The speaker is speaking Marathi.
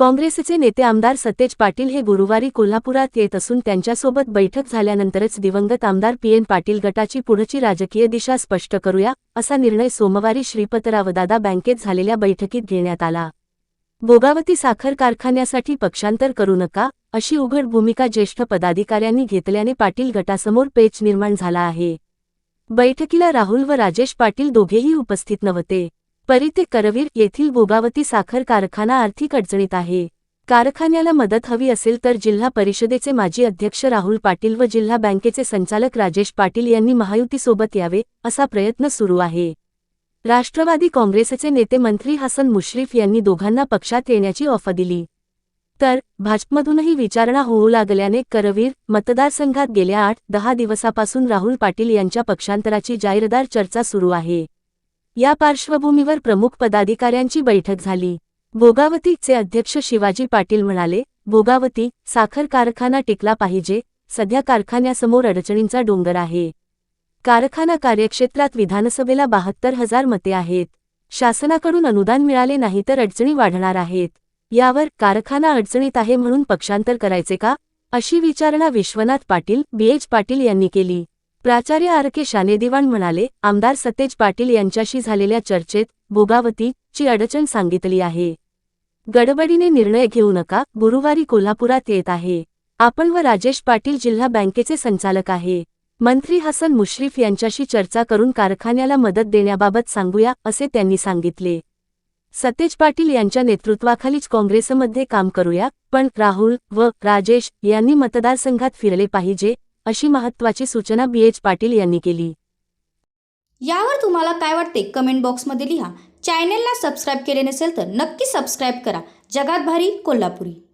काँग्रेसचे नेते आमदार सतेज पाटील हे गुरुवारी कोल्हापुरात येत असून त्यांच्यासोबत बैठक झाल्यानंतरच दिवंगत आमदार पी एन पाटील गटाची पुढची राजकीय दिशा स्पष्ट करूया असा निर्णय सोमवारी श्रीपतरावदादा बँकेत झालेल्या बैठकीत घेण्यात आला. भोगावती साखर कारखान्यासाठी पक्षांतर करू नका अशी उघड भूमिका ज्येष्ठ पदाधिकाऱ्यांनी घेतल्याने पाटील गटासमोर पेच निर्माण झाला आहे. बैठकीला राहुल व राजेश पाटील दोघेही उपस्थित नव्हते. परी ते करवीर येथील भोगावती साखर कारखाना आर्थिक अडचणीत आहे. कारखान्याला मदत हवी असेल तर जिल्हा परिषदेचे माजी अध्यक्ष राहुल पाटील व जिल्हा बँकेचे संचालक राजेश पाटील यांनी महायुतीसोबत यावे असा प्रयत्न सुरू आहे. राष्ट्रवादी काँग्रेसचे नेते मंत्री हसन मुश्रीफ यांनी दोघांना पक्षात येण्याची ऑफर दिली. तर भाजपमधूनही विचारणा होऊ लागल्याने करवीर मतदारसंघात गेल्या आठ दहा दिवसापासून राहुल पाटील यांच्या पक्षांतराची जाहीरदार चर्चा सुरू आहे. या पार्श्वभूमीवर प्रमुख पदाधिकाऱ्यांची बैठक झाली. भोगावतीचे अध्यक्ष शिवाजी पाटील म्हणाले भोगावती साखर कारखाना टिकला पाहिजे सध्या कारखान्यासमोर अडचणींचा डोंगर आहे. कारखाना कार्यक्षेत्रात विधानसभेला बहात्तर हजार मते आहेत. शासनाकडून अनुदान मिळाले नाही तर अडचणी वाढणार आहेत. यावर कारखाना अडचणीत आहे म्हणून पक्षांतर करायचे का? अशी विचारणा विश्वनाथ पाटील बीएच पाटील यांनी केली. प्राचार्य आर के शानेदिवाण म्हणाले आमदार सतेज पाटील यांच्याशी झालेल्या चर्चेत भोगावती ची अडचण सांगितली आहे. गडबडीने निर्णय घेऊ नका गुरुवारी कोल्हापुरात येत आहे. आपण व राजेश पाटील जिल्हा बँकेचे संचालक आहे. मंत्री हसन मुश्रीफ यांच्याशी चर्चा करून कारखान्याला मदत देण्याबाबत सांगूया असे त्यांनी सांगितले. सतेज पाटील यांच्या नेतृत्वाखालीच काँग्रेसमध्ये काम करूया पण राहुल व राजेश यांनी मतदारसंघात फिरले पाहिजे अशी महत्त्वाची सूचना बी. एच. पाटील यांनी केली. यावर तुम्हाला काय वाटते कमेंट बॉक्समध्ये लिहा. चॅनेलला सबस्क्राईब केले नसेल तर नक्की सबस्क्राईब करा. जगात भारी कोल्हापुरी.